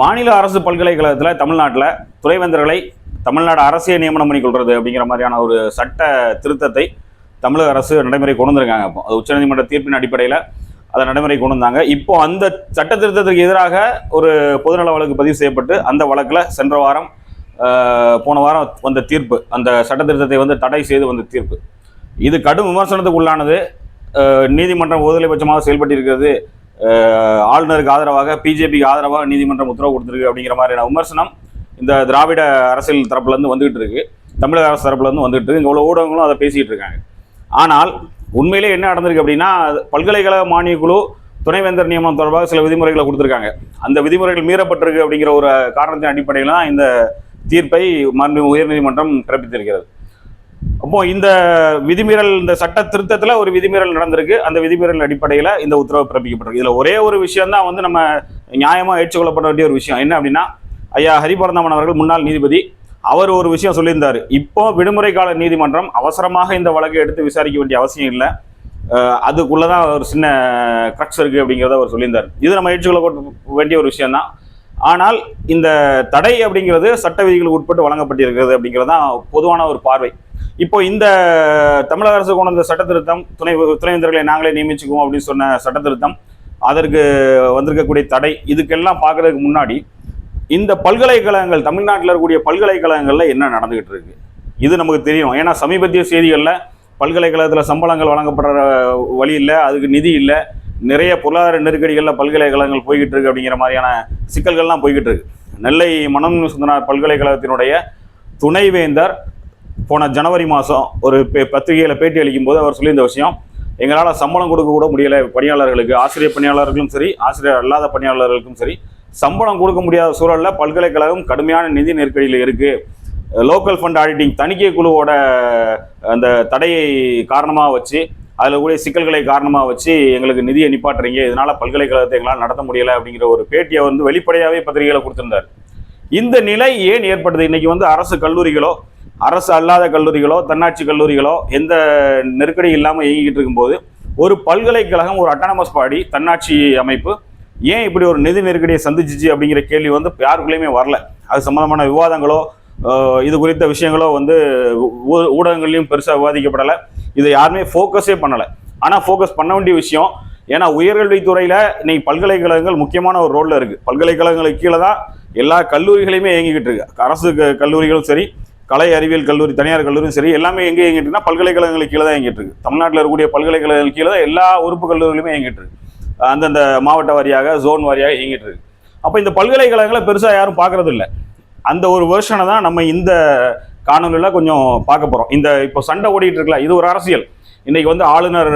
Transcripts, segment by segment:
மாநில அரசு பல்கலைக்கழகத்தில் தமிழ்நாட்டில் துறைவேந்தர்களை தமிழ்நாடு அரசியல் நியமனம் பண்ணி கொள்வது அப்படிங்கிற மாதிரியான ஒரு சட்ட திருத்தத்தை தமிழக அரசு நடைமுறை கொண்டு வந்திருக்காங்க. அப்போ அது உச்சநீதிமன்ற தீர்ப்பின் அடிப்படையில் அதை நடைமுறை கொண்டு வந்தாங்க. இப்போ அந்த சட்ட திருத்தத்துக்கு எதிராக ஒரு பொதுநல வழக்கு பதிவு செய்யப்பட்டு அந்த வழக்கில் சென்ற வாரம் போன வாரம் வந்த தீர்ப்பு. அந்த சட்ட திருத்தத்தை வந்து தடை செய்து வந்த தீர்ப்பு. இது கடும் விமர்சனத்துக்கு உள்ளானது. நீதிமன்றம் ஒருதலைபட்சமாக செயல்பட்டிருக்கிறது. ஆளுநருக்கு ஆதரவாக பிஜேபிக்கு ஆதரவாக நீதிமன்றம் உத்தரவு கொடுத்துருக்கு அப்படிங்கிற மாதிரியான விமர்சனம் இந்த திராவிட அரசியல் தரப்புலேருந்து வந்துகிட்டு இருக்கு. தமிழக அரசு தரப்புலேருந்து வந்துகிட்டு இருக்கு. இங்க உள்ள ஊடகங்களும் அதை பேசிகிட்டு இருக்காங்க. ஆனால் உண்மையிலே என்ன நடந்திருக்கு அப்படின்னா பல்கலைக்கழக மானிய குழு துணைவேந்தர் நியமனம் தொடர்பாக சில விதிமுறைகளை கொடுத்துருக்காங்க. அந்த விதிமுறைகள் மீறப்பட்டிருக்கு அப்படிங்கிற ஒரு காரணத்தின் அடிப்படையில் தான் இந்த தீர்ப்பை மாண்பு உயர்நீதிமன்றம் பிறப்பித்திருக்கிறது. அப்போ இந்த விதிமீறல் இந்த சட்ட திருத்தத்தில் ஒரு விதிமீறல் நடந்திருக்கு. அந்த விதிமீறல் அடிப்படையில் இந்த உத்தரவு பிறப்பிக்கப்பட்டிருக்கு. இதில் ஒரே ஒரு விஷயம் தான் வந்து நம்ம நியாயமாக ஏற்றுக்கொள்ளப்பட வேண்டிய ஒரு விஷயம். என்ன அப்படின்னா ஐயா ஹரிபரந்தாமன் அவர்கள் முன்னாள் நீதிபதி அவர் ஒரு விஷயம் சொல்லியிருந்தார். இப்போ விடுமுறை கால நீதிமன்றம் அவசரமாக இந்த வழக்கை எடுத்து விசாரிக்க வேண்டிய அவசியம் இல்லை. அதுக்குள்ளே தான் ஒரு சின்ன க்ரக்ஸ் இருக்கு அப்படிங்கிறத அவர் சொல்லியிருந்தார். இது நம்ம ஏற்றுக்கொள்ள வேண்டிய ஒரு விஷயம் தான் ஆனால் இந்த தடை அப்படிங்கிறது சட்ட விதிகளுக்கு உட்பட்டு வழங்கப்பட்டிருக்கிறது அப்படிங்கிறது தான் பொதுவான ஒரு பார்வை. இப்போ இந்த தமிழக அரசு கொண்டு வந்த சட்ட திருத்தம் துணை துணைவேந்தர்களை நாங்களே நியமிச்சுக்குவோம் அப்படின்னு சொன்ன சட்ட திருத்தம் அதற்கு வந்திருக்கக்கூடிய தடை இதுக்கெல்லாம் பார்க்கறதுக்கு முன்னாடி இந்த பல்கலைக்கழகங்கள் தமிழ்நாட்டில் இருக்கக்கூடிய பல்கலைக்கழகங்கள்ல என்ன நடந்துகிட்டு இருக்கு? இது நமக்கு தெரியும். ஏன்னா சமீபத்திய செய்திகளில் பல்கலைக்கழகத்தில் சம்பளங்கள் வழங்கப்படுற வழி இல்லை அதுக்கு நிதி இல்லை நிறைய பொருளாதார நெருக்கடிகளில் பல்கலைக்கழகங்கள் போய்கிட்டு இருக்கு அப்படிங்கிற மாதிரியான சிக்கல்கள்லாம் போய்கிட்டு இருக்கு. நெல்லை மனம் சுந்தனார் பல்கலைக்கழகத்தினுடைய துணைவேந்தர் போன ஜனவரி மாதம் ஒரு பே- பேட்டி அளிக்கும் போது அவர் சொல்லியிருந்த விஷயம் எங்களால் சம்பளம் கொடுக்க கூட முடியலை பணியாளர்களுக்கு. ஆசிரியர் பணியாளர்களுக்கும் சரி ஆசிரியர் அல்லாத பணியாளர்களுக்கும் சரி சம்பளம் கொடுக்க முடியாத சூழலில் பல்கலைக்கழகம் கடுமையான நிதி நெருக்கடியில் இருக்குது லோக்கல் ஃபண்ட் ஆடிட்டிங் தணிக்கை குழுவோட அந்த தடையை காரணமாக வச்சு அதில் கூடிய சிக்கல்களை காரணமாக வச்சு எங்களுக்கு நிதியை நிப்பாட்டுறீங்க. இதனால் பல்கலைக்கழகத்தை எங்களால் நடத்த முடியலை அப்படிங்கிற ஒரு பேட்டியை வந்து வெளிப்படையாகவே பத்திரிகையில் கொடுத்துருந்தார். இந்த நிலை ஏன் ஏற்பட்டது? இன்றைக்கி வந்து அரசு கல்லூரிகளோ அரசு அல்லாத கல்லூரிகளோ தன்னாட்சி கல்லூரிகளோ எந்த நெருக்கடி இல்லாமல் இயங்கிட்டு இருக்கும்போது ஒரு பல்கலைக்கழகம் ஒரு அட்டானமஸ் பாடி தன்னாட்சி அமைப்பு ஏன் இப்படி ஒரு நிதி நெருக்கடியை சந்திச்சிச்சு அப்படிங்கிற கேள்வி வந்து யாருக்குள்ளேயுமே வரல. அது சம்மந்தமான விவாதங்களோ இது குறித்த விஷயங்களோ வந்து ஊ- ஊடகங்கள்லையும் பெருசாக விவாதிக்கப்படலை. இதை யாருமே ஃபோக்கஸே பண்ணலை. ஆனால் ஃபோக்கஸ் பண்ண வேண்டிய விஷயம் ஏன்னா உயர்கல்வித்துறையில் இன்னைக்கு பல்கலைக்கழகங்கள் முக்கியமான ஒரு ரோலில் இருக்குது பல்கலைக்கழகங்களுக்கு கீழே தான் எல்லா கல்லூரிகளையுமே இயங்கிக்கிட்டு இருக்கு. அரசு க- கல்லூரிகளும் சரி கலை அறிவியல் கல்லூரி தனியார் கல்லூரியும் சரி எல்லாமே எங்கே இயங்கிட்டு பல்கலைக்கழகங்களுக்கு கீழே தான் இயங்கிட்டு இருக்கு. தமிழ்நாட்டில் இருக்கக்கூடிய பல்கலைக்கழகங்களுக்கு கீழே தான் எல்லா உறுப்பு கல்லூரிகளுமே இயங்கிட்டு இருக்கு. அந்தந்த மாவட்ட வாரியாக ஜோன் வாரியாக இயங்கிட்டு இருக்கு. அப்போ இந்த பல்கலைக்கழகங்களை பெருசாக யாரும் பார்க்கறது இல்லை அந்த ஒரு வெர்ஷனை தான் நம்ம இந்த காணொலியில் கொஞ்சம் பார்க்க போகிறோம் இந்த இப்போ சண்டை ஓடிட்டு இருக்கலாம் இது ஒரு அரசியல். இன்னைக்கு வந்து ஆளுநர்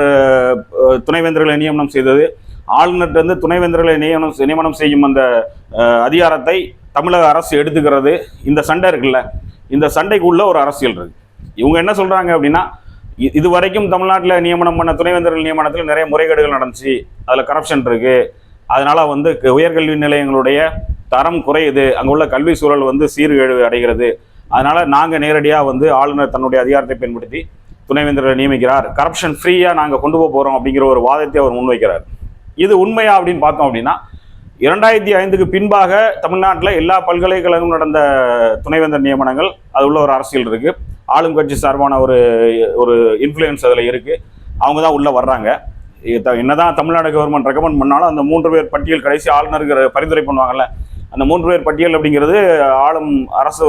துணைவேந்தர்களை நியமனம் செய்தது ஆளுநர்கிட்ட இருந்து துணைவேந்தர்களை நியமனம் நியமனம் செய்யும் அந்த அதிகாரத்தை தமிழக அரசு எடுத்துக்கிறது. இந்த சண்டை இருக்குல்ல இந்த சண்டைக்குள்ள ஒரு அரசியல் இருக்கு. இவங்க என்ன சொல்றாங்க அப்படின்னா இது வரைக்கும் தமிழ்நாட்டில் நியமனம் பண்ண துணைவேந்தர்கள் நியமனத்தில் நிறைய முறைகேடுகள் நடந்துச்சு. அதில் கரப்ஷன் இருக்கு. அதனால வந்து க- உயர்கல்வி நிலையங்களுடைய தரம் குறையுது. அங்கே உள்ள கல்வி சூழல் வந்து சீர்கேடு அடைகிறது. அதனால நாங்கள் நேரடியாக வந்து ஆளுநர் தன்னுடைய அதிகாரத்தை பயன்படுத்தி துணைவேந்தர்களை நியமிக்கிறார். கரப்ஷன் ஃப்ரீயாக நாங்கள் கொண்டு போக போகிறோம் அப்படிங்கிற ஒரு வாதத்தை அவர் முன்வைக்கிறார். இது உண்மையா அப்படின்னு பார்த்தோம் அப்படின்னா இரண்டாயிரத்தி ஐந்துக்கு பின்பாக தமிழ்நாட்டில் எல்லா பல்கலைக்கழகம் நடந்த துணைவேந்தர் நியமனங்கள் அது உள்ள ஒரு அரசியல் இருக்கு. ஆளும் கட்சி சார்பான ஒரு ஒரு இன்ஃப்ளூயன்ஸ் அதில் இருக்கு. அவங்க தான் உள்ள வர்றாங்க. என்னதான் தமிழ்நாடு கவர்மெண்ட் ரெக்கமெண்ட் பண்ணாலும் அந்த மூன்று பேர் பட்டியல் கடைசி ஆளுநருக்கு பரிந்துரை பண்ணுவாங்கல்ல அந்த மூன்று பேர் பட்டியல் அப்படிங்கிறது ஆளும் அரசு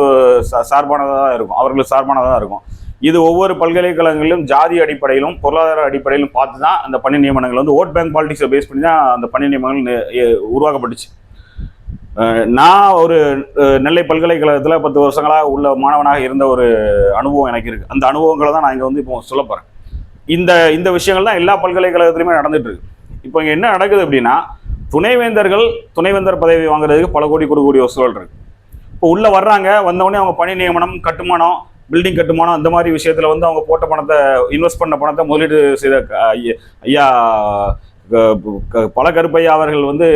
சா- சார்பானதாக தான் இருக்கும். அவர்களுக்கு சார்பானதாக தான் இருக்கும். இது ஒவ்வொரு பல்கலைக்கழகங்களிலும் ஜாதி அடிப்படையிலும் பொருளாதார அடிப்படையிலும் பார்த்து தான் அந்த பணி நியமனங்கள் வந்து ஓட் பேங்க் பாலிடிக்ஸை பேஸ் பண்ணி தான் அந்த பணி நியமனங்கள் உருவாக்கப்பட்டுச்சு. நான் ஒரு நெல்லை பல்கலைக்கழகத்தில் பத்து வருஷங்களாக உள்ள மாணவனாக இருந்த ஒரு அனுபவம் எனக்கு இருக்குது அந்த அனுபவங்களை தான் நான் இங்கே வந்து இப்போ சொல்ல போகிறேன் இந்த இந்த விஷயங்கள் தான் எல்லா பல்கலைக்கழகத்துலையுமே நடந்துட்டு இருக்கு இப்போ இங்கே என்ன நடக்குது அப்படின்னா துணைவேந்தர்கள் துணைவேந்தர் பதவி வாங்குறதுக்கு பல கோடி கொடுக்கக்கூடிய ஒரு சூழல் இருக்கு. இப்போ உள்ளே வர்றாங்க வந்தவொடனே அவங்க பணி நியமனம் கட்டுமானம் பில்டிங் கட்டுமானம் அந்த மாதிரி விஷயத்துல வந்து அவங்க போட்ட பணத்தை இன்வெஸ்ட் பண்ண பணத்தை முதலீடு செய்த ஐயா க- பல கருப்பையா அவர்கள் வந்து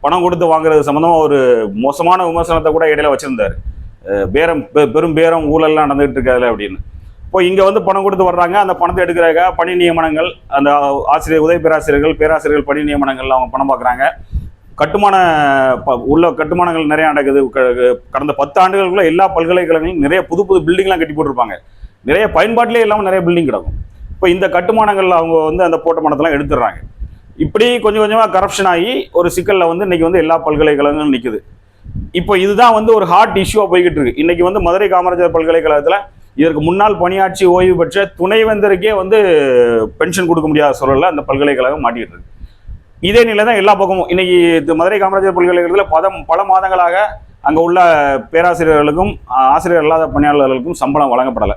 பணம் கொடுத்து வாங்குறது சம்மந்தமாக ஒரு மோசமான விமர்சனத்தை கூட இடையில வச்சிருந்தாரு. பேரம் பெ- பெரும் பேரம் ஊழல்லாம் நடந்துகிட்டு இருக்காதுல அப்படின்னு. இப்போ இங்கே வந்து பணம் கொடுத்து வர்றாங்க. அந்த பணத்தை எடுக்கிறாங்க பணி நியமனங்கள் அந்த ஆசிரியர் உதவி பேராசிரியர்கள் பேராசிரியர்கள் பணி நியமனங்கள் அவங்க பணம் பார்க்குறாங்க கட்டுமான ப- உள்ள கட்டுமானங்கள் நிறைய நடக்குது. க- கடந்த பத்து ஆண்டுகளுக்குள்ள எல்லா பல்கலைக்கழகங்களும் நிறைய புது புது பில்டிங்லாம் கட்டி போட்டிருப்பாங்க. நிறைய பயன்பாட்டிலே இல்லாமல் நிறைய பில்டிங் கிடக்கும். இப்போ இந்த கட்டுமானங்கள் அவங்க வந்து அந்த போட்ட மனத்தெல்லாம் எடுத்துடுறாங்க. இப்படி கொஞ்சம் கொஞ்சமாக கரப்ஷன் ஆகி ஒரு சிக்கலில் வந்து இன்னைக்கு வந்து எல்லா பல்கலைக்கழகங்களும் நிற்குது இப்போ இதுதான் வந்து ஒரு ஹாட் இஷ்யூவாக போய்கிட்டு இருக்கு. இன்றைக்கி வந்து மதுரை காமராஜர் பல்கலைக்கழகத்தில் இதற்கு முன்னால் பணியாற்றி ஓய்வு பெற்ற துணைவேந்தருக்கே வந்து பென்ஷன் கொடுக்க முடியாத சூழலில் அந்த பல்கலைக்கழகம் மாட்டிக்கிட்டு இருக்கு. இதே நிலை தான் எல்லா பக்கமும். இன்னைக்கு மதுரை காமராஜர் பல்கலைக்கழகத்தில் பதம் பல மாதங்களாக அங்கே உள்ள பேராசிரியர்களுக்கும் ஆசிரியர் இல்லாத பணியாளர்களுக்கும் சம்பளம் வழங்கப்படலை.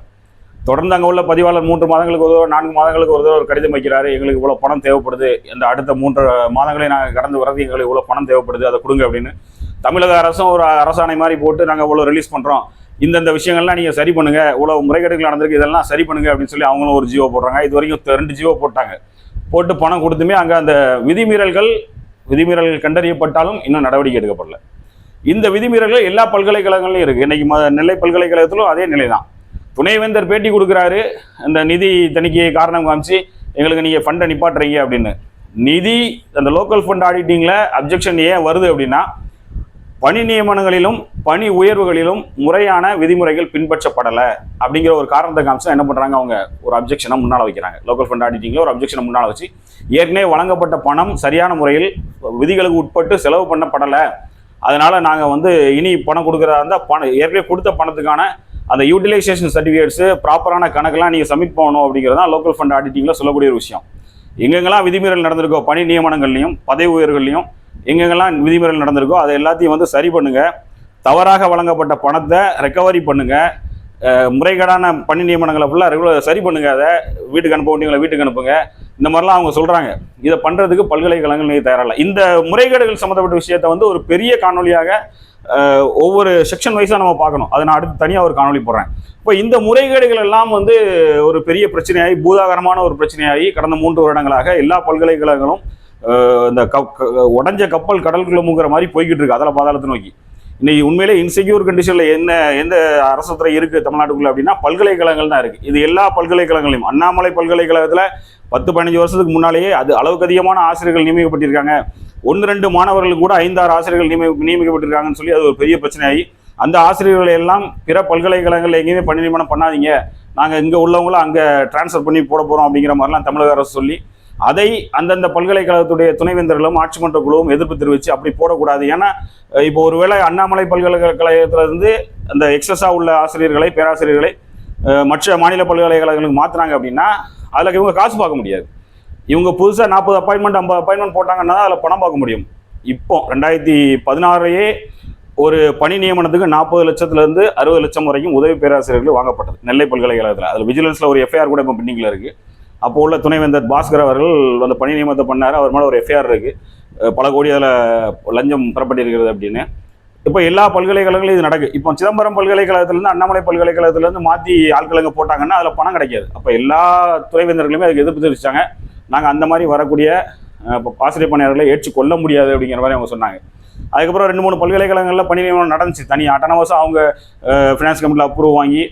தொடர்ந்து அங்கே உள்ள பதிவாளர் மூன்று மாதங்களுக்கு ஒரு தடவை நான்கு மாதங்களுக்கு ஒரு தடவை ஒரு கடிதம் வைக்கிறாரு. எங்களுக்கு இவ்வளோ பணம் தேவைப்படுது. இந்த அடுத்த மூன்று மாதங்களே நாங்கள் கடந்து வரது எங்களுக்கு இவ்வளோ பணம் தேவைப்படுது. அதை கொடுங்க அப்படின்னு தமிழக அரசும் ஒரு அரசாணை மாதிரி போட்டு நாங்கள் இவ்வளோ ரிலீஸ் பண்ணுறோம் இந்தந்த விஷயங்கள்லாம் நீங்கள் சரி பண்ணுங்க. இவ்வளோ முறைகேடுகள் நடந்திருக்கு. இதெல்லாம் சரி பண்ணுங்க அப்படின்னு சொல்லி அவங்களும் ஒரு ஜியோ போடுறாங்க. இது வரைக்கும் ரெண்டு ஜியோ போட்டாங்க. போட்டு பணம் கொடுத்துமே அங்கே அந்த விதிமீறல்கள் விதிமீறல்கள் கண்டறியப்பட்டாலும் இன்னும் நடவடிக்கை எடுக்கப்படல. இந்த விதிமீறல்கள் எல்லா பல்கலைக்கழகங்களையும் இருக்குது இன்றைக்கி ம- நெல்லை பல்கலைக்கழகத்திலும் அதே நிலை தான் துணைவேந்தர் பேட்டி கொடுக்குறாரு. இந்த நிதி தணிக்கையை காரணம் காமிச்சு எங்களுக்கு நீங்கள் ஃபண்டை நிப்பாட்டுறீங்க அப்படின்னு. நிதி அந்த லோக்கல் ஃபண்ட் ஆடிட்டிங்கில் அப்ஜெக்ஷன் ஏன் வருது அப்படின்னா பணி நியமனங்களிலும் பணி உயர்வுகளிலும் முறையான விதிமுறைகள் பின்பற்றப்படலை. அப்படிங்கிற ஒரு காரணத்தை காமிச்சு என்ன பண்ணுறாங்க அவங்க ஒரு அப்ஜெக்ஷனை முன்னால் வைக்கிறாங்க. லோக்கல் ஃபண்ட் ஆடிட்டிங்கில் ஒரு அப்ஜெக்ஷனை முன்னால் வச்சு ஏற்கனவே வழங்கப்பட்ட பணம் சரியான முறையில் விதிகளுக்கு உட்பட்டு செலவு பண்ணப்படலை. அதனால் நாங்கள் வந்து இனி பணம் கொடுக்குறதா இருந்தால் பணம் ஏற்கனவே கொடுத்த பணத்துக்கான அந்த யூட்டிலைசேஷன் சர்டிஃபிகேட்ஸு ப்ராப்பரான கணக்கெல்லாம் நீங்கள் சப்மிட் பண்ணணும் அப்படிங்கிறது தான் லோக்கல் ஃபண்ட் ஆடிட்டிங்கில் சொல்லக்கூடிய ஒரு விஷயம். எங்கெங்கெல்லாம் விதிமீறல் நடந்திருக்கோ பணி நியமனங்கள்லையும் பதவி உயர்வுகள்லையும் எங்கெங்கெல்லாம் விதிமுறைகள் நடந்திருக்கோ அதை எல்லாத்தையும் வந்து சரி பண்ணுங்க. தவறாக வழங்கப்பட்ட பணத்தை ரெக்கவரி பண்ணுங்க. முறைகேடான பணி நியமனங்களை ஃபுல்லாக ரெகுலர் சரி பண்ணுங்க. அதை வீட்டுக்கு அனுப்ப வேண்டியவங்களை வீட்டுக்கு அனுப்புங்க. இந்த மாதிரிலாம் அவங்க சொல்றாங்க. இதை பண்றதுக்கு பல்கலைக்கழகங்கள் நீங்கள் தயாரில்லை. இந்த முறைகேடுகள் சம்மந்தப்பட்ட விஷயத்தை வந்து ஒரு பெரிய காணொலியாக ஒவ்வொரு செக்ஷன் வைஸாக நம்ம பார்க்கணும். அதை நான் அடுத்து தனியாக ஒரு காணொலி போடுறேன். இப்போ இந்த முறைகேடுகள் எல்லாம் வந்து ஒரு பெரிய பிரச்சனையாகி பூதாகரமான ஒரு பிரச்சனையாகி கடந்த மூன்று வருடங்களாக எல்லா பல்கலைக்கழகங்களும் இந்த கப் கப்பல் கடலுக்குள்ள மூங்குற மாதிரி போய்கிட்டு இருக்கு அதில் பாதாளத்தை நோக்கி. இன்னைக்கு உண்மையிலே இன்செக்யூர் கண்டிஷனில் என்ன எந்த அரசு துறை இருக்குது தமிழ்நாட்டுக்குள்ள அப்படின்னா பல்கலைக்கழகங்கள் தான் இருக்குது இது எல்லா பல்கலைக்கழகங்களையும் அண்ணாமலை பல்கலைக்கழகத்தில் பத்து பதினஞ்சு வருஷத்துக்கு முன்னாலேயே அது அளவுக்கு அதிகமான ஆசிரியர்கள் நியமிக்கப்பட்டிருக்காங்க. ஒன்று ரெண்டு மாணவர்கள் கூட ஐந்தாறு ஆசிரியர்கள் நியமி நியமிக்கப்பட்டிருக்காங்கன்னு சொல்லி அது ஒரு பெரிய பிரச்சனையாகி அந்த ஆசிரியர்களை எல்லாம் பிற பல்கலைக்கழகங்கள் எங்கேயுமே பணி நியமனம் பண்ணாதீங்க. நாங்கள் இங்கே உள்ளவங்களும் அங்கே ட்ரான்ஸ்ஃபர் பண்ணி போட போகிறோம் அப்படிங்கிற மாதிரிலாம் தமிழக அரசு சொல்லி அதை அந்தந்த பல்கலைக்கழகத்துடைய துணைவேந்தர்களும் ஆட்சி மன்ற குழுவும் எதிர்ப்பு தெரிவித்து அப்படி போடக்கூடாது. ஏன்னா இப்போ ஒருவேளை அண்ணாமலை பல்கலைக்கழகத்திலிருந்து அந்த எக்ஸஸாக உள்ள ஆசிரியர்களை பேராசிரியர்களை மற்ற மாநில பல்கலைக்கழகங்களுக்கு மாற்றினாங்க அப்படின்னா அதில் இவங்க காசு பார்க்க முடியாது. இவங்க புதுசாக நாற்பது அப்பாயின்மெண்ட் ஐம்பது அப்பாயின்மெண்ட் போட்டாங்கன்னா அதில் பணம் பார்க்க முடியும். இப்போ ரெண்டாயிரத்தி பதினாறையே ஒரு பணி நியமனத்துக்கு நாற்பது லட்சத்துலேருந்து அறுபது லட்சம் வரைக்கும் உதவி பேராசிரியர்கள் வாங்கப்பட்டது நெல்லை பல்கலைக்கழகத்தில். அதில் விஜிலன்ஸில் ஒரு எஃப்ஐஆர் கூட இப்போ பெண்டிங்கில் இருக்குது அப்போ உள்ள துணைவேந்தர் பாஸ்கர் அவர்கள் அந்த பணி நியமனத்தை பண்ணார். அவர் மேலே ஒரு எஃப்ஐஆர் இருக்குது பல கோடி அதில் லஞ்சம் பெறப்பட்டிருக்கிறது அப்படின்னு. இப்போ எல்லா பல்கலைக்கழகங்களும் இது நடக்குது இப்போ சிதம்பரம் பல்கலைக்கழகத்திலேருந்து அண்ணாமலை பல்கலைக்கழகத்திலேருந்து மாற்றி ஆட்களுங்க போட்டாங்கன்னா அதில் பணம் கிடைக்காது. அப்போ எல்லா துறைவேந்தர்களுமே அதுக்கு எதிர்ப்பு தெரிவிச்சாங்க. நாங்கள் அந்த மாதிரி வரக்கூடிய இப்போ ஆசிரியர் பணியாளர்களை ஏற்றுக்கொள்ள முடியாது அப்படிங்கிற மாதிரி அவங்க சொன்னாங்க. அதுக்கப்புறம் ரெண்டு மூணு பல்கலைக்கழகங்களில் பணி நியமனம் நடந்துச்சு. தனி அட்டனவசம் அவங்க ஃபினான்ஸ் கமிட்டியில் அப்ரூவ் வாங்கி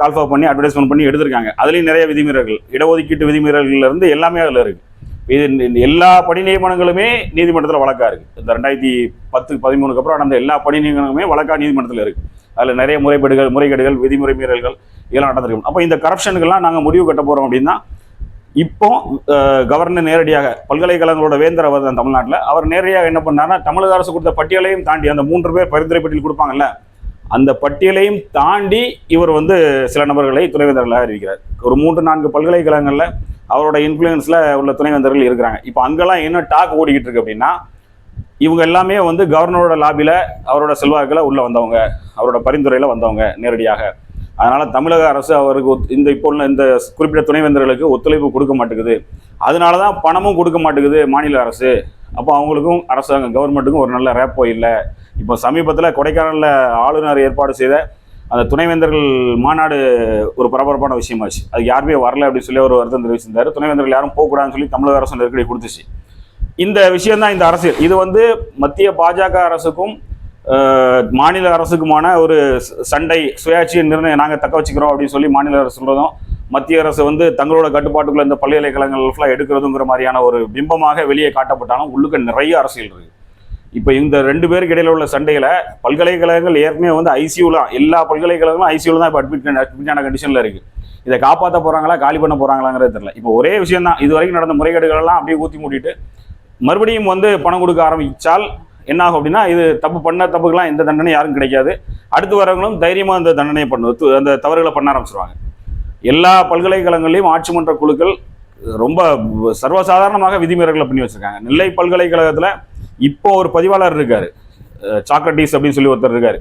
கால்ஃபா பண்ணி அட்வர்டைஸ்மெண்ட் பண்ணி எடுத்திருக்காங்க. அதுலேயும் நிறைய விதிமீறல்கள். இடஒதுக்கீட்டு விதிமீறல்கள்லேருந்து எல்லாமே அதில் இருக்குது இது எல்லா பணி நியமனங்களுமே நீதிமன்றத்தில் வழக்காக இருக்குது இந்த ரெண்டாயிரத்தி பத்து பதிமூணுக்கு அப்புறம் நடந்த எல்லா பணி நியமனங்களுமே வழக்காக நீதிமன்றத்தில் இருக்குது அதில் நிறைய முறைப்பீடுகள் முறைகேடுகள் விதிமுறை மீறல்கள் இதெல்லாம் நடந்திருக்கும் அப்போ இந்த கரப்ஷனுக்கெல்லாம் நாங்கள் முடிவு கட்ட போகிறோம் அப்படின்னா இப்போ கவர்னர் நேரடியாக பல்கலைக்கழகங்களோட வேந்தர் அவர் தான் தமிழ்நாட்டில். அவர் நேரடியாக என்ன பண்ணாருன்னா தமிழக அரசு கொடுத்த பட்டியலையும் தாண்டி அந்த மூன்று பேர் பரிந்துரை பட்டியல் கொடுப்பாங்கல்ல அந்த பட்டியலையும் தாண்டி இவர் வந்து சில நபர்களை துணைவேந்தர்களாக இருக்கிறார் ஒரு மூன்று நான்கு பல்கலைக்கழகங்களில் அவரோட இன்ஃப்ளூயன்ஸில் உள்ள துணைவேந்தர்கள் இருக்கிறாங்க. இப்போ அங்கெல்லாம் என்ன டாக் ஓடிக்கிட்டு இருக்கு அப்படின்னா இவங்க எல்லாமே வந்து கவர்னரோட லாபியில் அவரோட செல்வாக்கில் உள்ளே வந்தவங்க அவரோட பரிந்துரையில் வந்தவங்க நேரடியாக. அதனால் தமிழக அரசு அவருக்கு இந்த இப்போ உள்ள இந்த குறிப்பிட்ட துணைவேந்தர்களுக்கு ஒத்துழைப்பு கொடுக்க மாட்டேங்குது. அதனால தான் பணமும் கொடுக்க மாட்டேங்குது மாநில அரசு. அப்போ அவங்களுக்கும் அரசாங்கம் கவர்மெண்ட்டுக்கும் ஒரு நல்ல ரேப்போ இல்லை. இப்போ சமீபத்தில் கொடைக்கானலில் ஆளுநர் ஏற்பாடு செய்த அந்த துணைவேந்தர்கள் மாநாடு ஒரு பரபரப்பான விஷயமாச்சு. அது யாருமே வரல அப்படின்னு சொல்லி ஒரு வருத்தம் தெரிவிச்சிருந்தார். துணைவேந்தர்கள் யாரும் போகக்கூடாதுன்னு சொல்லி தமிழக அரசு நெருக்கடி கொடுத்துச்சு. இந்த விஷயம்தான் இந்த அரசியல். இது வந்து மத்திய பாஜக அரசுக்கும் மாநில அரசுக்குமான ஒரு ச- சண்டை சுயாட்சி நிர்ணயம் நாங்கள் தக்க வச்சுக்கிறோம் அப்படின்னு சொல்லி மாநில அரசு சொல்கிறதும் மத்திய அரசு வந்து தங்களோட கட்டுப்பாட்டுக்குள்ள இந்த பல்கலைக்கழகங்கள் ஃபுல்லாக எடுக்கிறதுங்கிற மாதிரியான ஒரு பிம்பமாக வெளியே காட்டப்பட்டாலும் உள்ளுக்க நிறைய அரசியல் இருக்குது இப்போ இந்த ரெண்டு பேருக்கு இடையில உள்ள சண்டையில பல்கலைக்கழகங்கள் ஏற்கனவே வந்து ஐசியூல எல்லா பல்கலைக்கழகங்களும் ஐசியூல தான் இப்போ அட்மிட் அட்மிட்டான கண்டிஷன்ல இருக்கு. இதை காப்பாற்ற போறாங்களா காலி பண்ண போறாங்களாங்கிறது தெரியல. இப்போ ஒரே விஷயம் தான் இது வரைக்கும் நடந்த முறைகேடுகள் எல்லாம் அப்படியே ஊற்றி மூடிட்டு மறுபடியும் வந்து பணம் கொடுக்க ஆரம்பிச்சால் என்ன ஆகும் அப்படின்னா இது தப்பு பண்ண தப்புக்கெல்லாம் எந்த தண்டனை யாரும் கிடைக்காது. அடுத்து வரவங்களும் தைரியமா அந்த தண்டனையை பண்ணு அந்த தவறுகளை பண்ண ஆரம்பிச்சிருவாங்க. எல்லா பல்கலைக்கழகங்களையும் ஆட்சி மன்ற குழுக்கள் ரொம்ப சர்வசாதாரணமாக விதிமீறல்களை பண்ணி வச்சிருக்காங்க. நெல்லை பல்கலைக்கழகத்துல இப்போ ஒரு பதிவாளர் இருக்காரு சாக்ரட்டிஸ் அப்படின்னு சொல்லி ஒருத்தர் இருக்காரு.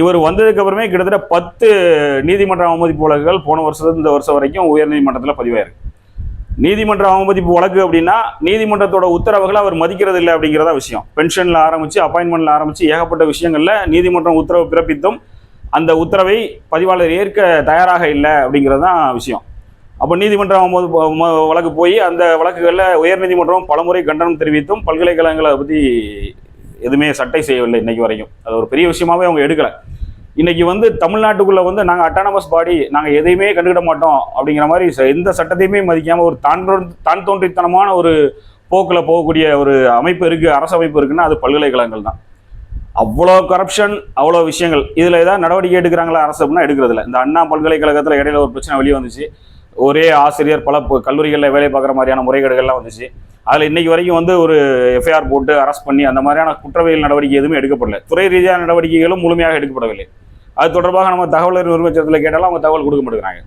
இவர் வந்ததுக்கு அப்புறமே கிட்டத்தட்ட பத்து நீதிமன்ற அவமதிப்பு வழக்குகள் போன வருஷத்துல இந்த வருஷம் வரைக்கும் உயர்நீதிமன்றத்தில் பதிவாயிருக்கு. நீதிமன்ற அவமதிப்பு வழக்கு அப்படின்னா நீதிமன்றத்தோட உத்தரவுகளை அவர் மதிக்கிறது இல்லை அப்படிங்கிறதா விஷயம். பென்ஷனில் ஆரம்பித்து அப்பாயின்மெண்ட்ல ஆரம்பித்து ஏகப்பட்ட விஷயங்களில் நீதிமன்றம் உத்தரவு பிறப்பித்தும் அந்த உத்தரவை பதிவாளர் ஏற்க தயாராக இல்லை அப்படிங்கிறது தான் விஷயம். அப்போ நீதிமன்றம் போது வழக்கு போய் அந்த வழக்குகளில் உயர்நீதிமன்றம் பலமுறை கண்டனம் தெரிவித்தும் பல்கலைக்கழகங்களை பற்றி எதுவுமே சட்டை செய்யவில்லை இன்னைக்கு வரைக்கும். அது ஒரு பெரிய விஷயமாவே அவங்க எடுக்கலை. இன்னைக்கு வந்து தமிழ்நாட்டுக்குள்ளே வந்து நாங்கள் அட்டானமஸ் பாடி நாங்கள் எதையுமே கண்டுக்கிட மாட்டோம் அப்படிங்கிற மாதிரி ச- எந்த சட்டத்தையுமே மதிக்காமல் ஒரு தான் தோன்றி- தான் தோன்றித்தனமான ஒரு போக்கில் போகக்கூடிய ஒரு அமைப்பு இருக்குது அரசு அமைப்பு இருக்குன்னா அது பல்கலைக்கழகங்கள் தான். அவ்வளோ கரப்ஷன் அவ்வளோ விஷயங்கள். இதில் ஏதாவது நடவடிக்கை எடுக்கிறாங்களா அரசு அப்படின்னா எடுக்கிறதில்ல. இந்த அண்ணா பல்கலைக்கழகத்தில் இடையில ஒரு பிரச்சனை வெளியே வந்துச்சு. ஒரே ஆசிரியர் பல கல்லூரிகளில் வேலை பார்க்குற மாதிரியான முறைகேடுகள்லாம் வந்துச்சு. அதில் இன்னைக்கு வரைக்கும் வந்து ஒரு எஃப்ஐஆர் போட்டு அரெஸ்ட் பண்ணி அந்த மாதிரியான குற்றவியல் நடவடிக்கை எதுவுமே எடுக்கப்படல. துறை ரீதியான நடவடிக்கைகளும் முழுமையாக எடுக்கப்படவில்லை. அது தொடர்பாக நம்ம தகவல் நிர்வாகத்தில் கேட்டாலும் அவங்க தகவல் கொடுக்க மாட்டேங்கிறாங்க.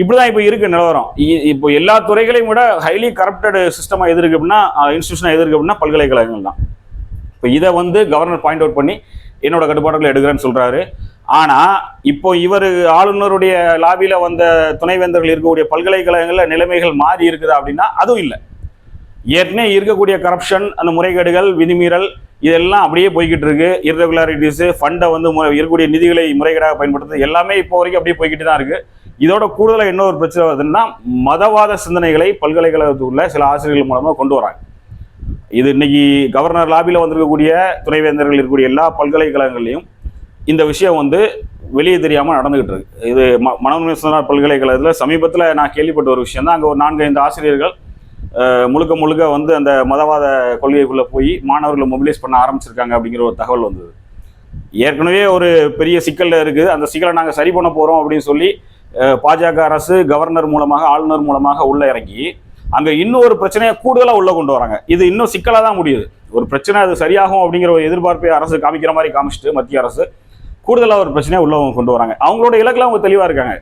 இப்படி தான் இப்போ இருக்குது நிலவரம். இப்போ எல்லா துறைகளையும் விட ஹைலி கரப்டட் சிஸ்டமாக எது இருக்குது அப்படின்னா இன்ஸ்டியூஷனாக எது இருக்குது அப்படின்னா பல்கலைக்கழகங்கள் தான். இப்போ இதை வந்து கவர்னர் பாயிண்ட் அவுட் பண்ணி என்னோட கட்டுப்பாடுகளை எடுக்கிறேன்னு சொல்கிறாரு ஆனால் இப்போ இவர் ஆளுநருடைய லாபியில் வந்த துணைவேந்தர்கள் இருக்கக்கூடிய பல்கலைக்கழகங்களில் நிலைமைகள் மாறி இருக்குதா அப்படின்னா அதுவும் இல்லை. ஏற்கனவே இருக்கக்கூடிய கரப்ஷன் அந்த முறைகேடுகள் விதிமீறல் இதெல்லாம் அப்படியே போய்கிட்டு இருக்கு. இர்ரெகுலாரிட்டிஸ் ஃபண்டை வந்து இருக்கக்கூடிய நிதிகளை முறைகேடாக பயன்படுத்துறது எல்லாமே இப்போ வரைக்கும் அப்படியே போய்கிட்டு தான் இருக்குது இதோட கூடுதலாக என்ன ஒரு பிரச்சனை வருதுன்னா மதவாத சிந்தனைகளை பல்கலைக்கழகத்துக்குள்ள சில ஆசிரியர்கள் மூலமாக கொண்டு வராங்க. இது இன்னைக்கு கவர்னர் லாபியில் வந்திருக்கக்கூடிய துணைவேந்தர்கள் இருக்கக்கூடிய எல்லா பல்கலைக்கழகங்கள்லையும் இந்த விஷயம் வந்து வெளியே தெரியாமல் நடந்துகிட்டு இருக்கு. இது ம மனோன்மேசனார் பல்கலைக்கழகத்தில் சமீபத்தில் நான் கேள்விப்பட்ட ஒரு விஷயம் தான் அங்கே ஒரு நான்கு ஐந்து ஆசிரியர்கள் முழுக்க முழுக்க வந்து அந்த மதவாத கொள்கைக்குள்ளே போய் மாணவர்களை மொபிலைஸ் பண்ண ஆரம்பிச்சிருக்காங்க அப்படிங்கிற ஒரு தகவல் வந்தது. ஏற்கனவே ஒரு பெரிய சிக்கலில் இருக்குது அந்த சிக்கலை நாங்கள் சரி பண்ண போகிறோம் அப்படின்னு சொல்லி பாஜக அரசு கவர்னர் மூலமாக ஆளுநர் மூலமாக உள்ளே இறங்கி அங்கே இன்னும் ஒரு பிரச்சனையை கூடுதலாக உள்ளே கொண்டு வராங்க. இது இன்னும் சிக்கலாக தான் முடியுது. ஒரு பிரச்சனை அது சரியாகும் அப்படிங்கிற ஒரு எதிர்பார்ப்பை அரசு காமிக்கிற மாதிரி காமிச்சிட்டு மத்திய அரசு. கூடுதலாக ஒரு பிரச்சனையை உள்ள அவங்க கொண்டு வராங்க. அவங்களோட இலக்கில் அவங்க தெளிவாக இருக்காங்க.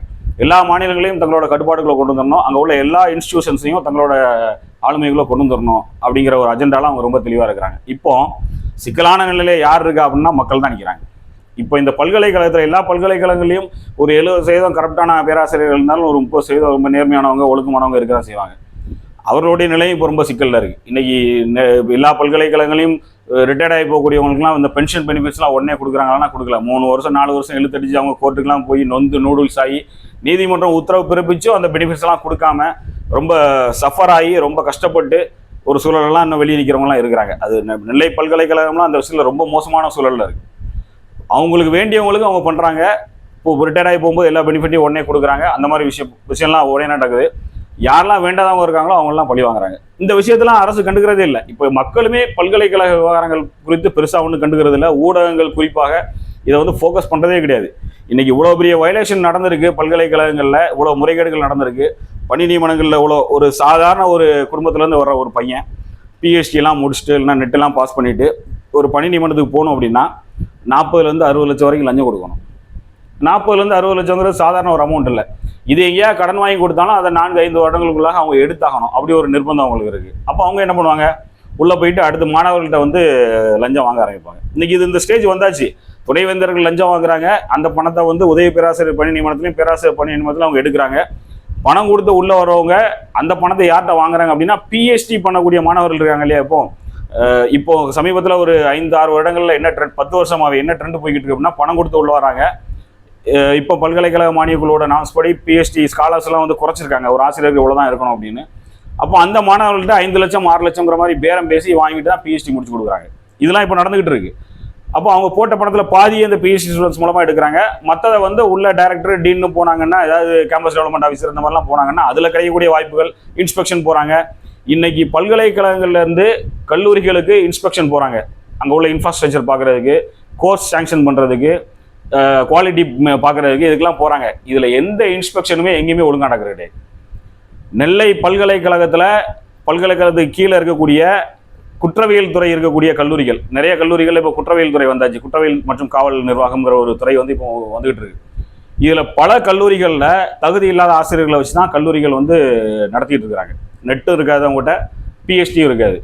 எல்லா மாநிலங்களையும் தங்களோட கட்டுப்பாடுகளை கொண்டு வந்துடணும் அங்கே உள்ள எல்லா இன்ஸ்டிடியூஷன்ஸையும் தங்களோட ஆளுமைகளை கொண்டு வந்துடணும் அப்படிங்கிற ஒரு அஜெண்டாலாம் அவங்க ரொம்ப தெளிவாக இருக்கிறாங்க. இப்போ சிக்கலான நிலையில யார் இருக்கா அப்படின்னா மக்கள் தான் நிற்கிறாங்க இப்போ இந்த பல்கலைக்கழகத்தில் எல்லா பல்கலைக்கழகங்களையும் ஒரு எழுபது சதவீதம் கரெக்டான பேராசிரியர்கள் இருந்தாலும் ஒரு முப்பது சதவீதம் ரொம்ப நேர்மையானவங்க ஒழுக்கமானவங்க இருக்க தான் செய்வாங்க. அவர்களுடைய நிலையும் இப்போ ரொம்ப சிக்கலில் இருக்குது இன்னைக்கு நெ- எல்லா பல்கலைக்கழகங்களையும் ரிட்டையர்ட் ஆகி போகக்கூடியவங்களுக்குலாம் இந்த பென்ஷன் பெனிஃபிட்ஸ்லாம் உடனே கொடுக்குறாங்கன்னா கொடுக்கல மூணு வருஷம் நாலு வருஷம் இழுத்தடிச்சு அவங்க கோர்ட்டுக்கெல்லாம் போய் நொந்து நூடுல்ஸ் ஆகி நீதிமன்றம் உத்தரவு பிறப்பிச்சும் அந்த பெனிஃபிட்ஸ்லாம் கொடுக்காம ரொம்ப சஃபர் ஆகி ரொம்ப கஷ்டப்பட்டு ஒரு சூழலெல்லாம் இன்னும் வெளியே நிற்கிறவங்களாம் இருக்கிறாங்க. அது நெ- நெல்லை பல்கலைக்கழகம்லாம் அந்த விஷயத்தில் ரொம்ப மோசமான சூழலில் இருக்குது அவங்களுக்கு வேண்டியவங்களுக்கு அவங்க பண்ணுறாங்க இப்போ ரிட்டையர்ட் ஆகி போகும்போது எல்லா பெனிஃபிட்டையும் உடனே கொடுக்குறாங்க. அந்த மாதிரி விஷயம் விஷயம்லாம் உடனே நடக்குது. யாரெல்லாம் வேண்டாதவங்க இருக்காங்களோ அவங்களாம் பழி வாங்குறாங்க. இந்த விஷயத்தெல்லாம் அரசு கண்டுக்கிறதே இல்லை. இப்போ மக்களுமே பல்கலைக்கழக விவகாரங்கள் குறித்து பெருசாக ஒன்றும் கண்டுக்கிறது இல்லை. ஊடகங்கள் குறிப்பாக இதை வந்து ஃபோக்கஸ் பண்ணுறதே கிடையாது. இன்னைக்கு இவ்வளோ பெரிய வயலேஷன் நடந்திருக்கு பல்கலைக்கழகங்களில் இவ்வளோ முறைகேடுகள் நடந்திருக்கு. பணி நியமனங்களில் இவ்வளோ ஒரு சாதாரண ஒரு குடும்பத்துலேருந்து வர்ற ஒரு பையன் பிஹெச்டிலாம் முடிச்சுட்டு இல்லைன்னா நெட்டெல்லாம் பாஸ் பண்ணிவிட்டு ஒரு பணி நியமனத்துக்கு போகணும் அப்படின்னா நாற்பதுலேருந்து அறுபது லட்சம் வரைக்கும் லஞ்சம் கொடுக்கணும். நாற்பதுலேருந்து அறுபது லட்சங்கிறது சாதாரண ஒரு அமௌண்ட் இல்லை. இது எங்கேயா கடன் வாங்கி கொடுத்தாலும் அதை நான்கு ஐந்து வருடங்களுக்குள்ளாக அவங்க எடுத்தாகணும். அப்படி ஒரு நிர்பந்தம் அவங்களுக்கு இருக்குது அப்போ அவங்க என்ன பண்ணுவாங்க? உள்ளே போயிட்டு அடுத்து மாணவர்கள்ட்ட வந்து லஞ்சம் வாங்க ஆரம்பிப்பாங்க. இன்னைக்கு இது இந்த ஸ்டேஜ் வந்தாச்சு. துணைவேந்தர்கள் லஞ்சம் வாங்குறாங்க. அந்த பணத்தை வந்து உதவி பேராசிரியர் பணி நியமனத்திலையும் பேராசிரியர் பணி நியமனத்திலும் அவங்க எடுக்கிறாங்க. பணம் கொடுத்து உள்ளே வரவங்க அந்த பணத்தை யார்கிட்ட வாங்குறாங்க அப்படின்னா பிஹெச்டி பண்ணக்கூடிய மாணவர்கள் இருக்காங்க இல்லையா இப்போ? இப்போ சமீபத்தில் ஒரு ஐந்து ஆறு வருடங்களில் என்ன ட்ரெண்ட் பத்து வருஷமாவே என்ன ட்ரெண்ட் போய்கிட்டு இருக்கு அப்படின்னா பணம் கொடுத்து உள்ள வராங்க. இப்போ பல்கலைக்கழக மானியக்குழுவோட நாம்ஸ் படி பிஎஸ்டி ஸ்காலர்ஸ் வந்து குறைச்சிருக்காங்க. ஒரு ஆசிரியருக்கு இவ்வளோ தான் இருக்கணும் அப்படின்னு. அப்போ அந்த மாணவர்கள்ட்ட ஐந்து லட்சம் ஆறு லட்சங்கிற மாதிரி பேரம் பேசி வாங்கிட்டு தான் பிஎஸ்டி முடிச்சு கொடுக்குறாங்க. இதெல்லாம் இப்போ நடந்துகிட்டு இருக்கு. அப்போ அவங்க போட்ட பணத்தில் பாதி இந்த பிஎஸ்டி ஸ்டூடெண்ட்ஸ் மூலமாக எடுக்கிறாங்க. மற்றதை வந்து உள்ள டேரக்டர் டீன்னு போனாங்கன்னா ஏதாவது கேம்பஸ் டெவலப்மெண்ட் ஆஃபீஸர் இந்த மாதிரிலாம் போனாங்கன்னா அதில் கிடைக்கக்கூடிய வாய்ப்புகள் இன்ஸ்பெக்ஷன் போகிறாங்க இன்னைக்கு பல்கலைக்கழகங்கள்லேருந்து கல்லூரிகளுக்கு இன்ஸ்பெக்ஷன் போகிறாங்க அங்கே உள்ள இன்ஃப்ராஸ்ட்ரக்சர் பார்க்குறதுக்கு கோர்ஸ் சேங்ஷன் பண்ணுறதுக்கு குவாலிட்டி பார்க்குறதுக்கு இதுக்கெல்லாம் போகிறாங்க இதில் எந்த இன்ஸ்பெக்ஷனுமே எங்கேயுமே ஒழுங்காக நடக்கிறது கிடையாது நெல்லை பல்கலைக்கழகத்தில் பல்கலைக்கழகத்துக்கு கீழே இருக்கக்கூடிய குற்றவியல் துறை இருக்கக்கூடிய கல்லூரிகள் நிறைய கல்லூரிகள் இப்போ குற்றவியல் துறை வந்தாச்சு. குற்றவியல் மற்றும் காவல் நிர்வாகம்ங்கிற ஒரு துறை வந்து இப்போ வந்துகிட்டு இருக்கு. இதில் பல கல்லூரிகளில் தகுதி இல்லாத ஆசிரியர்களை வச்சு தான் கல்லூரிகள் வந்து நடத்திட்டு இருக்கிறாங்க. நெட்டும் இருக்காது அவங்ககிட்ட பிஹெச்டியும் இருக்காது.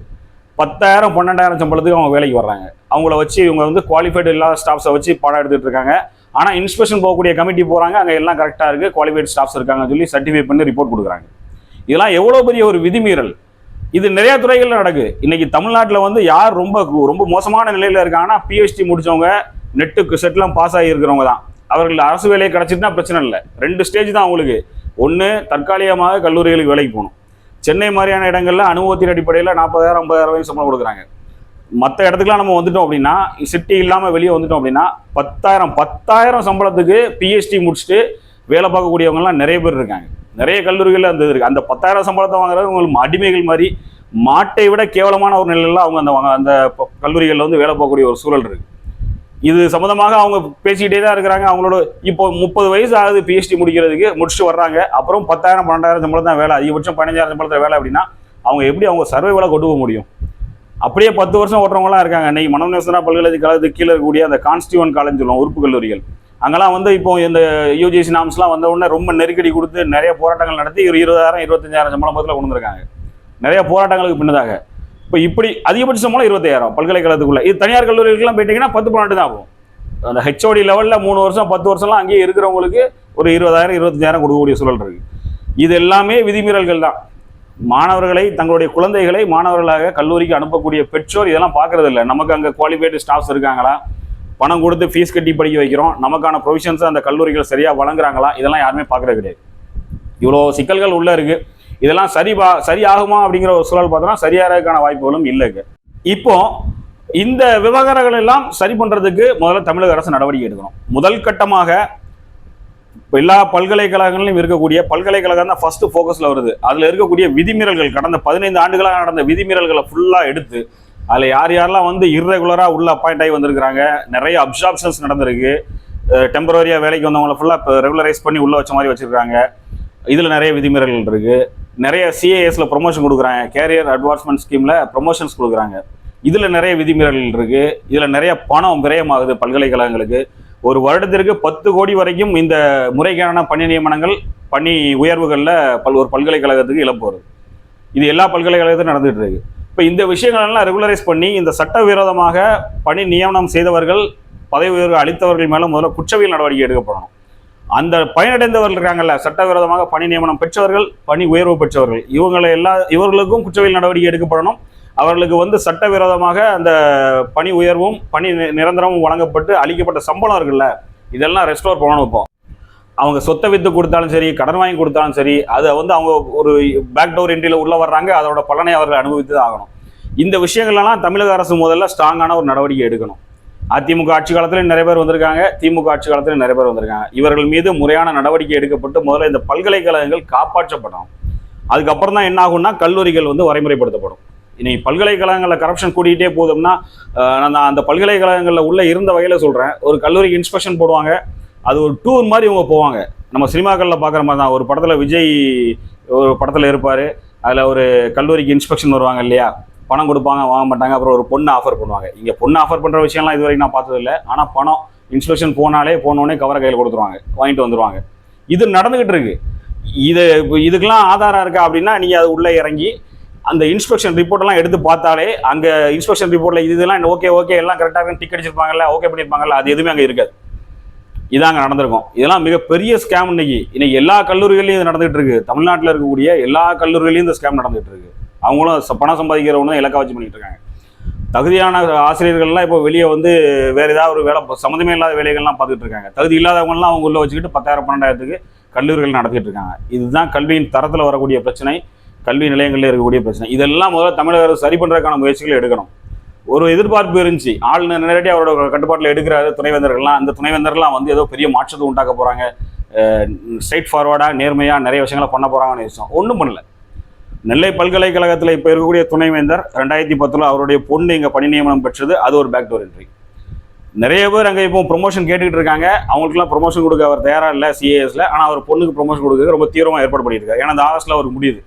பத்தாயிரம் பன்னெண்டாயிரம் சம்பளத்துக்கு அவங்க வேலைக்கு வர்றாங்க. அவங்கள வச்சு இவங்க வந்து குவாலிஃபைடு இல்லாத ஸ்டாஃப்ஸை வச்சு பாடம் எடுத்துட்டு இருக்காங்க. ஆனால் இன்ஸ்பெக்ஷன் போகக்கூடிய கமிட்டி போகிறாங்க அங்கே எல்லாம் கரெக்டாக இருக்குது குவாலிஃபைடு ஸ்டாஃப்ஸ் இருக்காங்கன்னு சொல்லி சர்டிஃபை பண்ணி ரிப்போர்ட் கொடுக்குறாங்க. இதெல்லாம் எவ்வளோ பெரிய ஒரு விதிமீறல்? இது நிறைய துறைகளில் நடக்குது. இன்னைக்கு தமிழ்நாட்டில் வந்து யார் ரொம்ப ரொம்ப மோசமான நிலையில் இருக்காங்கன்னா பிஹெச்டி முடிச்சவங்க நெட்டுக்கு செட்லாம் பாஸ் ஆகியிருக்கிறவங்க தான். அவர்கள் அரசு வேலையை கிடச்சிட்டுனா பிரச்சனை இல்லை. ரெண்டு ஸ்டேஜ் தான் அவங்களுக்கு. ஒன்று தற்காலிகமாக கல்லூரிகளுக்கு வேலைக்கு போகணும். சென்னை மாதிரியான இடங்களில் அனுபவத்தின் அடிப்படையில் நாற்பதாயிரம் ஐம்பதாயிரம் வரைக்கும் சம்பளம் கொடுக்குறாங்க. மற்ற இடத்துக்குலாம் நம்ம வந்துட்டோம் அப்படின்னா சிட்டி இல்லாமல் வெளியே வந்துட்டோம் அப்படின்னா பத்தாயிரம் பத்தாயிரம் சம்பளத்துக்கு பிஹெச்டி முடிச்சுட்டு வேலை பார்க்கக்கூடியவங்கலாம் நிறைய பேர் இருக்காங்க. நிறைய கல்லூரிகளில் அந்த இருக்குது அந்த பத்தாயிரம் சம்பளத்தை வாங்குறது உங்களுக்கு அடிமைகள் மாதிரி மாட்டை விட கேவலமான ஒரு நிலையில அவங்க அந்த வாங்க- அந்த கல்லூரிகளில் வந்து வேலை பார்க்கக்கூடிய ஒரு சூழல் இருக்குது இது சம்மந்தமாக அவங்க பேசிக்கிட்டே தான் இருக்கிறாங்க. அவங்களோட இப்போ முப்பது வயசு ஆகுது பிஹெச்டி முடிக்கிறதுக்கு முடிச்சுட்டு வர்றாங்க. அப்புறம் பத்தாயிரம் பன்னெண்டாயிரம் சம்பளம் தான் வேலை. அதிகபட்சம் பதினஞ்சாயிரம் சம்பளத்தில் வேலை அப்படின்னா அவங்க எப்படி அவங்க சர்வைவலை கொண்டு போக முடியும்? அப்படியே பத்து வருஷம் ஓட்டுறவங்களாம் இருக்காங்க. இன்னைக்கு மனோநேசனா பல்கலைக்கழகத்துக்கு கீழே இருக்கக்கூடிய அந்த கான்ஸ்டியூவன் காலேஜ் சொல்லுவோம் உறுப்பு கல்லூரிகள் அங்கெல்லாம் வந்து இப்போ இந்த யூஜிசி நாம்ஸ்லாம் வந்த உடனே ரொம்ப நெருக்கடி கொடுத்து நிறைய போராட்டங்கள் நடத்தி ஒரு இருபதாயிரம் இருபத்தஞ்சாயிரம் சம்பளம் பத்தில் கொண்டு வந்திருக்காங்க. நிறைய போராட்டங்களுக்கு பின்னதாக. இப்போ இப்படி அதிகபட்ச சம்பளம் இருபத்தாயிரம் பல்கலைக்கழகத்துக்குள்ள. இது தனியார் கல்லூரிகளுக்குலாம் போயிட்டீங்கன்னா பத்து பன்னெண்டு தான் ஆகும். அந்த ஹெச்ஓடி லெவலில் மூணு வருஷம் பத்து வருஷம்லாம் அங்கேயே இருக்கிறவங்களுக்கு ஒரு இருபதாயிரம் இருபத்தஞ்சாயிரம் கொடுக்கக்கூடிய சூழல் இருக்குது இது எல்லாமே விதிமீறல்கள் தான். மாணவர்களை தங்களுடைய குழந்தைகளை மாணவர்களாக கல்லூரிக்கு அனுப்பக்கூடிய பெற்றோர் இதெல்லாம் பார்க்கறது இல்லை. நமக்கு அங்கே குவாலிஃபைடு ஸ்டாஃப்ஸ் இருக்காங்களா? பணம் கொடுத்து ஃபீஸ் கட்டி படிக்க வைக்கிறோம். நமக்கான ப்ரொவிஷன்ஸை அந்த கல்லூரிகள் சரியாக வழங்குறாங்களா? இதெல்லாம் யாருமே பார்க்கறது கிடையாது. இவ்வளோ சிக்கல்கள் உள்ளே இருக்குது இதெல்லாம் சரி பா சரியாகுமா அப்படிங்கிற ஒரு சூழல் பார்த்தோம்னா சரியாகிறதுக்கான வாய்ப்புகளும் இல்லைங்க இப்போ இந்த விவகாரங்கள் எல்லாம் சரி பண்ணுறதுக்கு முதல்ல தமிழக அரசு நடவடிக்கை எடுக்கணும். முதல் கட்டமாக இப்போ எல்லா பல்கலைக்கழகங்களிலும் இருக்கக்கூடிய பல்கலைக்கழகம் தான் ஃபர்ஸ்ட் ஃபோக்கஸில் வருது. அதில் இருக்கக்கூடிய விதிமீறல்கள் கடந்த பதினைந்து ஆண்டுகளாக நடந்த விதிமீறல்களை ஃபுல்லாக எடுத்து அதில் யார் யாரெல்லாம் வந்து இர்ரெகுலராக உள்ள அப்பாயிண்ட் ஆகி வந்திருக்கிறாங்க நிறைய அப்சார்ப்ஷன்ஸ் நடந்திருக்கு. டெம்பரரியாக வேலைக்கு வந்தவங்களை ஃபுல்லாக ரெகுலரைஸ் பண்ணி உள்ளே வச்ச மாதிரி வச்சுருக்காங்க. இதில் நிறைய விதிமீறல்கள் இருக்குது நிறைய சிஏஎஸில் ப்ரொமோஷன் கொடுக்குறாங்க. கேரியர் அட்வான்ஸ்மெண்ட் ஸ்கீமில் ப்ரொமோஷன்ஸ் கொடுக்குறாங்க. இதில் நிறைய விதிமீறல்கள் இருக்குது இதில் நிறைய பணம் விரயமாகுது பல்கலைக்கழகங்களுக்கு. ஒரு வருடத்திற்கு பத்து கோடி வரைக்கும் இந்த முறைகேடான பணி நியமனங்கள் பணி உயர்வுகளில் பல் ஒரு பல்கலைக்கழகத்துக்கு இழப்பு வருது இது எல்லா பல்கலைக்கழகத்திலும் நடந்துகிட்டு இருக்கு இப்போ இந்த விஷயங்களெல்லாம் ரெகுலரைஸ் பண்ணி இந்த சட்டவிரோதமாக பணி நியமனம் செய்தவர்கள் பதவி உயர்வு அளித்தவர்கள் மேலே முதல்ல குற்றவியல் நடவடிக்கை எடுக்கப்படணும் அந்த பயனடைந்தவர்கள் இருக்காங்கல்ல சட்டவிரோதமாக பணி நியமனம் பெற்றவர்கள் பணி உயர்வு பெற்றவர்கள் இவங்களை எல்லா இவர்களுக்கும் குற்றவியல் நடவடிக்கை எடுக்கப்படணும். அவர்களுக்கு வந்து சட்டவிரோதமாக அந்த பணி உயர்வும் பணி நி- நிரந்தரமும் வழங்கப்பட்டு அளிக்கப்பட்ட சம்பளம் இருக்குல்ல இதெல்லாம் ரெஸ்டோர் பண்ணணும் இப்போ. அவங்க சொத்தை வித்து கொடுத்தாலும் சரி கடன் வாங்கி கொடுத்தாலும் சரி அதை வந்து அவங்க ஒரு பேக் டோர் என்ட்ரியில் உள்ளே வர்றாங்க அதோட பலனை அவர்கள் அனுபவித்து தான் ஆகணும். இந்த விஷயங்கள்லாம் தமிழக அரசு முதல்ல ஸ்ட்ராங்கான ஒரு நடவடிக்கை எடுக்கணும். அதிமுக ஆட்சி காலத்திலும் நிறைய பேர் வந்திருக்காங்க திமுக ஆட்சி காலத்திலும் நிறைய பேர் வந்திருக்காங்க. இவர்கள் மீது முறையான நடவடிக்கை எடுக்கப்பட்டு முதல்ல இந்த பல்கலைக்கழகங்கள் காப்பாற்றப்படும் அதுக்கப்புறம் தான் என்ன ஆகும்னா கல்லூரிகள் வந்து வரைமுறைப்படுத்தப்படும். இன்னைக்கு பல்கலைக்கழகங்களில் கரப்ஷன் கூட்டிகிட்டே போதும்னா நான் அந்த பல்கலைக்கழகங்களில் உள்ளே இருந்த வகையில் சொல்கிறேன் ஒரு கல்லூரிக்கு இன்ஸ்பெக்ஷன் போடுவாங்க. அது ஒரு டூர் மாதிரி இவங்க போவாங்க. நம்ம சினிமாக்களில் பார்க்குற மாதிரி தான். ஒரு படத்தில் விஜய் ஒரு படத்தில் இருப்பார். அதில் ஒரு கல்லூரிக்கு இன்ஸ்பெக்ஷன் வருவாங்க இல்லையா? பணம் கொடுப்பாங்க வாங்க மாட்டாங்க. அப்புறம் ஒரு பொண்ணு ஆஃபர் பண்ணுவாங்க. இங்கே பொண்ணு ஆஃபர் பண்ணுற விஷயம்லாம் இது வரைக்கும் நான் பார்த்ததில்ல. ஆனால் பணம் இன்ஸ்பெக்ஷன் போனாலே போனோடனே கவரை கையில் கொடுத்துருவாங்க. வாங்கிட்டு வந்துருவாங்க. இது நடந்துக்கிட்டு இருக்கு. இது இதுக்கெல்லாம் ஆதாரம் இருக்கா அப்படின்னா நீங்கள் அது உள்ளே இறங்கி அந்த இன்ஸ்பெக்ஷன் ரிப்போர்ட் எல்லாம் எடுத்து பார்த்தாலே அங்க இன்ஸ்பெக்ஷன் ரிப்போர்ட்ல இதெல்லாம் ஓகே ஓகே எல்லாம் கரெக்டாக டிக் அடிச்சிருப்பாங்கல்ல ஓகே பண்ணியிருப்பாங்கல்ல அது எதுவுமே அங்க இருக்காது. இதாங்க நடந்திருக்கும். இதெல்லாம் மிகப்பெரிய ஸ்கேம் இன்னைக்கு. இன்னைக்கு எல்லா கல்லூரிகளையும் இது நடந்துகிட்டு இருக்கு. தமிழ்நாட்டில் இருக்கக்கூடிய எல்லா கல்லூரிகளையும் இந்த ஸ்கேம் நடந்துகிட்டு இருக்கு. அவங்களும் பணம் சம்பாதிக்கிறவங்க தான் இலக்கா வச்சு பண்ணிட்டு இருக்காங்க. தகுதியான ஆசிரியர்கள்லாம் இப்போ வெளியே வந்து வேற ஏதாவது ஒரு வேலை சம்மந்தமே இல்லாத வேலைகள்லாம் பார்த்துட்டு இருக்காங்க. தகுதி இல்லாதவங்கலாம் அவங்க உள்ள வச்சுக்கிட்டு பத்தாயிரம் பன்னெண்டாயிரத்துக்கு கல்லூரிகள் நடத்திட்டு இருக்காங்க. இதுதான் கல்வியின் தரத்தில் வரக்கூடிய பிரச்சனை. கல்வி நிலையங்களில் இருக்கக்கூடிய பிரச்சனை. இதெல்லாம் முதல்ல தமிழக அரசு சரி பண்ணுறதுக்கான முயற்சிகளை எடுக்கணும். ஒரு எதிர்பார்ப்பு இருந்துச்சு. ஆளுநர் நேரடியாக அவரோட கட்டுப்பாட்டில் எடுக்கிறாரு துணைவேந்தர்கள்லாம். அந்த துணைவேந்தர்லாம் வந்து ஏதோ பெரிய மாற்றத்தை உண்டாக்க போகிறாங்க ஸ்ட்ரைட் ஃபார்வர்டாக நேர்மையாக நிறைய விஷயங்களை பண்ண போகிறாங்கன்னு விஷயம் ஒன்றும் பண்ணல. நெல்லை பல்கலைக்கழகத்தில் இப்போ இருக்கக்கூடிய துணைவேந்தர் ரெண்டாயிரத்தி பத்தில் அவருடைய பொண்ணு இங்கே பணி நியமனம் பெற்றது. அது ஒரு பேக்டோர் என்ட்ரி நிறைய பேர் அங்கே இப்போ ப்ரொமோஷன் கேட்டுக்கிட்டு இருக்காங்க. அவங்களுக்குலாம் ப்ரொமோஷன் கொடுக்க அவர் தயாராக இல்லை சிஏஎஸில் ஆனால் அவர் பொண்ணுக்கு ப்ரொமோஷன் கொடுக்க ரொம்ப தீவிரமாக ஏற்பாடு பண்ணியிருக்காரு. ஏன்னா அந்த ஆகஸ்ட்டில் அவருக்கு முடியுது.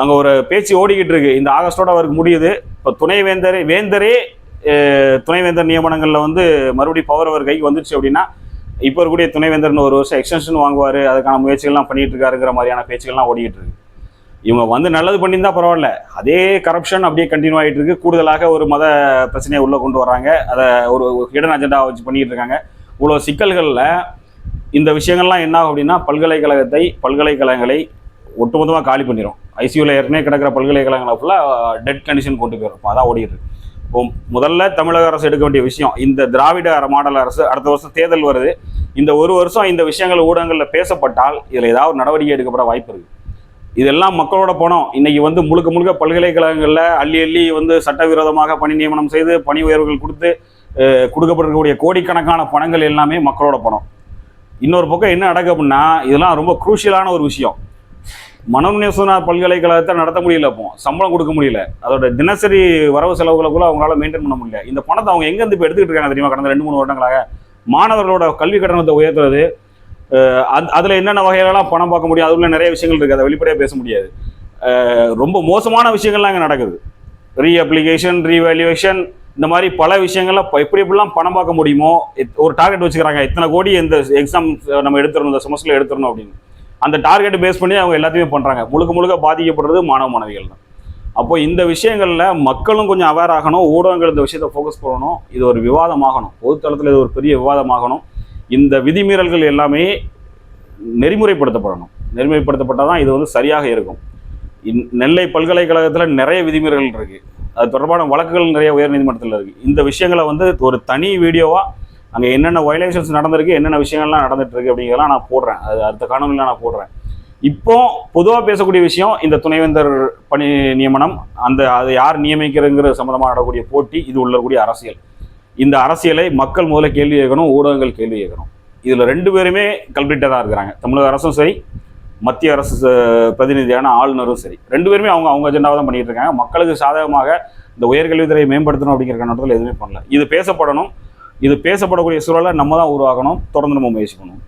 அங்கே ஒரு பேச்சு ஓடிக்கிட்டு இருக்கு. இந்த ஆகஸ்டோட அவருக்கு முடியுது. இப்போ துணைவேந்தரே வேந்தரே துணைவேந்தர் நியமனங்களில் வந்து மறுபடியும் பவர் அவர் கைக்கு வந்துருச்சு அப்படின்னா இப்போ இருக்கக்கூடிய துணைவேந்தர்னு ஒரு வருஷம் எக்ஸ்டென்ஷன் வாங்குவார். அதுக்கான முயற்சிகள்லாம் பண்ணிட்டு இருக்காருங்கிற மாதிரியான பேச்சுகள்லாம் ஓடிக்கிட்டு இருக்கு. இவங்க வந்து நல்லது பண்ணியிருந்தா பரவாயில்ல. அதே கரப்ஷன் அப்படியே கண்டினியூ ஆகிட்டு இருக்கு. கூடுதலாக ஒரு மத பிரச்சனையை உள்ளே கொண்டு வராங்க. அதை ஒரு ஹிடன் அஜெண்டா வச்சு பண்ணிட்டு இருக்காங்க. இவ்வளோ சிக்கல்களில் இந்த விஷயங்கள்லாம் என்ன ஆகும் அப்படின்னா பல்கலைக்கழகத்தை பல்கலைக்கழகங்களை ஒட்டுமொத்தமாக காலி பண்ணிடும் ஐசியூவில் ஏற்கனவே கிடக்கிற பல்கலைக்கழகங்களை ஃபுல்லாக டெட் கண்டிஷன் கொண்டு போயிடும் இப்போ அதான் ஓடிடுது. இப்போ முதல்ல தமிழக அரசு எடுக்க வேண்டிய விஷயம் இந்த திராவிட மாடல் அரசு அடுத்த வருஷம் தேர்தல் வருது. இந்த ஒரு வருஷம் இந்த விஷயங்கள் ஊடகங்களில் பேசப்பட்டால் இதில் ஏதாவது நடவடிக்கை எடுக்கப்பட வாய்ப்பு இருக்குது இதெல்லாம் மக்களோட பணம். இன்னைக்கு வந்து முழுக்க முழுக்க பல்கலைக்கழகங்களில் அள்ளி அள்ளி வந்து சட்டவிரோதமாக பணி நியமனம் செய்து பணி உயர்வுகள் கொடுத்து கொடுக்கப்பட்டிருக்கக்கூடிய கோடிக்கணக்கான பணங்கள் எல்லாமே மக்களோட பணம். இன்னொரு பக்கம் என்ன நடக்கு அப்படின்னா இதெல்லாம் ரொம்ப குரூஷியலான ஒரு விஷயம். மனோநேசனார் பல்கலைக்கழகத்தை நடத்த முடியல அப்போ சம்பளம் கொடுக்க முடியல. அதோட தினசரி வரவு செலவுகளை கூட அவங்களால மெயின்டைன் பண்ண முடியல. இந்த பணத்தை அவங்க எங்கேருந்து இப்போ எடுத்துக்கிட்டு இருக்காங்க தெரியுமா? கடந்த ரெண்டு மூணு வருடங்களாக மாணவர்களோட கல்வி கட்டணத்தை உயர்த்துறது அது- அதில் என்னென்ன வகையிலலாம் பணம் பார்க்க முடியும்? அதுல நிறைய விஷயங்கள் இருக்குது அதை வெளிப்படையாக பேச முடியாது. ரொம்ப மோசமான விஷயங்கள்லாம் இங்கே நடக்குது. ரீ அப்ளிகேஷன் ரீவேல்யூவேஷன் இந்த மாதிரி பல விஷயங்கள்ல எப்படி எப்படிலாம் பணம் பார்க்க முடியுமோ ஒரு டார்கெட் வச்சுக்கிறாங்க. இத்தனை கோடி இந்த எக்ஸாம் நம்ம எடுத்துடணும் இந்த செமஸ்டர்ல எடுத்துடணும் அப்படின்னு. அந்த டார்கெட் பேஸ் பண்ணி அவங்க எல்லாத்தையுமே பண்ணுறாங்க முழுக்க முழுக்க பாதிக்கப்படுறது மாணவ மாணவிகள் தான். அப்போ இந்த விஷயங்களில் மக்களும் கொஞ்சம் அவேர் ஆகணும் ஊடகங்கள் இந்த விஷயத்தை ஃபோக்கஸ் பண்ணணும் இது ஒரு விவாதமாகணும். பொதுத்தளத்தில் இது ஒரு பெரிய விவாதமாகணும். இந்த விதிமீறல்கள் எல்லாமே நெறிமுறைப்படுத்தப்படணும். நெறிமுறைப்படுத்தப்பட்டால் தான் இது வந்து சரியாக இருக்கும். நெல்லை பல்கலைக்கழகத்தில் நிறைய விதிமீறல்கள் இருக்குது அது தொடர்பான வழக்குகள் நிறைய உயர்நீதிமன்றத்தில் இருக்குது இந்த விஷயங்களை வந்து ஒரு தனி வீடியோவாக அங்கே என்னென்ன வயலேஷன்ஸ் நடந்திருக்கு என்னென்ன விஷயங்கள்லாம் நடந்துட்டு இருக்கு அப்படிங்கிறதெல்லாம் நான் போடுறேன். அது அடுத்த காணொலியில் நான் போடுறேன். இப்போ பொதுவாக பேசக்கூடிய விஷயம் இந்த துணைவேந்தர் பணி நியமனம் அந்த அது யார் நியமிக்கிறதுங்கிற சம்மந்தமாக நடக்கக்கூடிய போட்டி இது உள்ளக்கூடிய அரசியல். இந்த அரசியலை மக்கள் முதல்ல கேள்வி கேட்கணும் ஊடகங்கள் கேள்வி கேட்கணும். இதில் ரெண்டு பேருமே கல்பிட்டாக தான் இருக்கிறாங்க. தமிழக அரசும் சரி மத்திய அரசு பிரதிநிதியான ஆளுநரும் சரி. ரெண்டு பேருமே அவங்க அவங்க அஜெண்டாவை தான் பண்ணிட்டு இருக்காங்க. மக்களுக்கு சாதகமாக இந்த உயர்கல்வித்துறையை மேம்படுத்தணும் அப்படிங்கிற கண்ணோட்டத்தில் எதுவுமே பண்ணல. இது பேசப்படணும். இது பேசப்படக்கூடிய சூழலை நம்ம தான் உருவாக்கணும். தொடர்ந்து நம்ம முயற்சி பண்ணணும்.